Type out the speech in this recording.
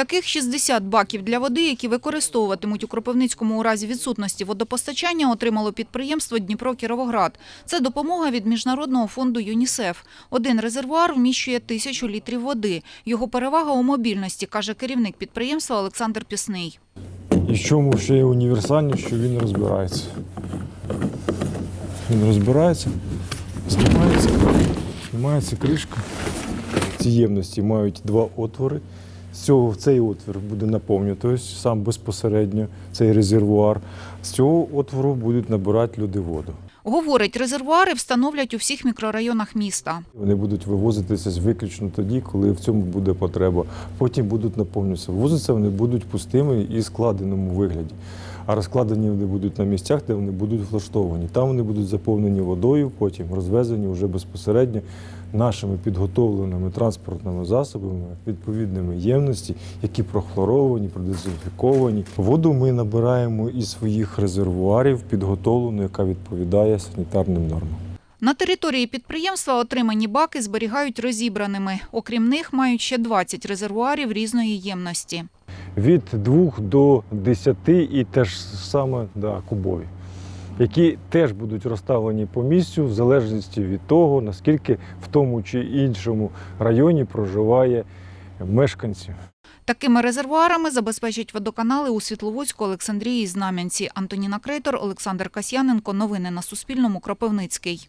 Таких 60 баків для води, які використовуватимуть у Кропивницькому у разі відсутності водопостачання, отримало підприємство Дніпро-Кіровоград. Це допомога від Міжнародного фонду ЮНІСЕФ. Один резервуар вміщує тисячу літрів води. Його перевага у мобільності, каже керівник підприємства Олександр Пісний. І в чому ще є універсальність, що він розбирається. Він розбирається, знімається, знімається кришка. Ці ємності мають два отвори. З цього цей отвір буде наповнюватись сам безпосередньо, цей резервуар. З цього отвору будуть набирати люди воду. Говорить, резервуари встановлять у всіх мікрорайонах міста. Вони будуть вивозитися виключно тоді, коли в цьому буде потреба. Потім будуть наповнюватися. Вивозитися вони будуть пустими і складеному вигляді. А розкладені вони будуть на місцях, де вони будуть влаштовані. Там вони будуть заповнені водою, потім розвезені вже безпосередньо нашими підготовленими транспортними засобами, відповідними ємності, які прохлоровані, продезінфіковані. Воду ми набираємо із своїх резервуарів, підготовлену, яка відповідає санітарним нормам. На території підприємства отримані баки зберігають розібраними. Окрім них, мають ще 20 резервуарів різної ємності. від 2 до 10 і теж саме да, кубові, які теж будуть розставлені по місцю в залежності від того, наскільки в тому чи іншому районі проживає мешканців. Такими резервуарами забезпечать водоканали у Світловодську, Олександрії Знам'янці. Антоніна Крейтор, Олександр Касьяненко. Новини на Суспільному. Кропивницький.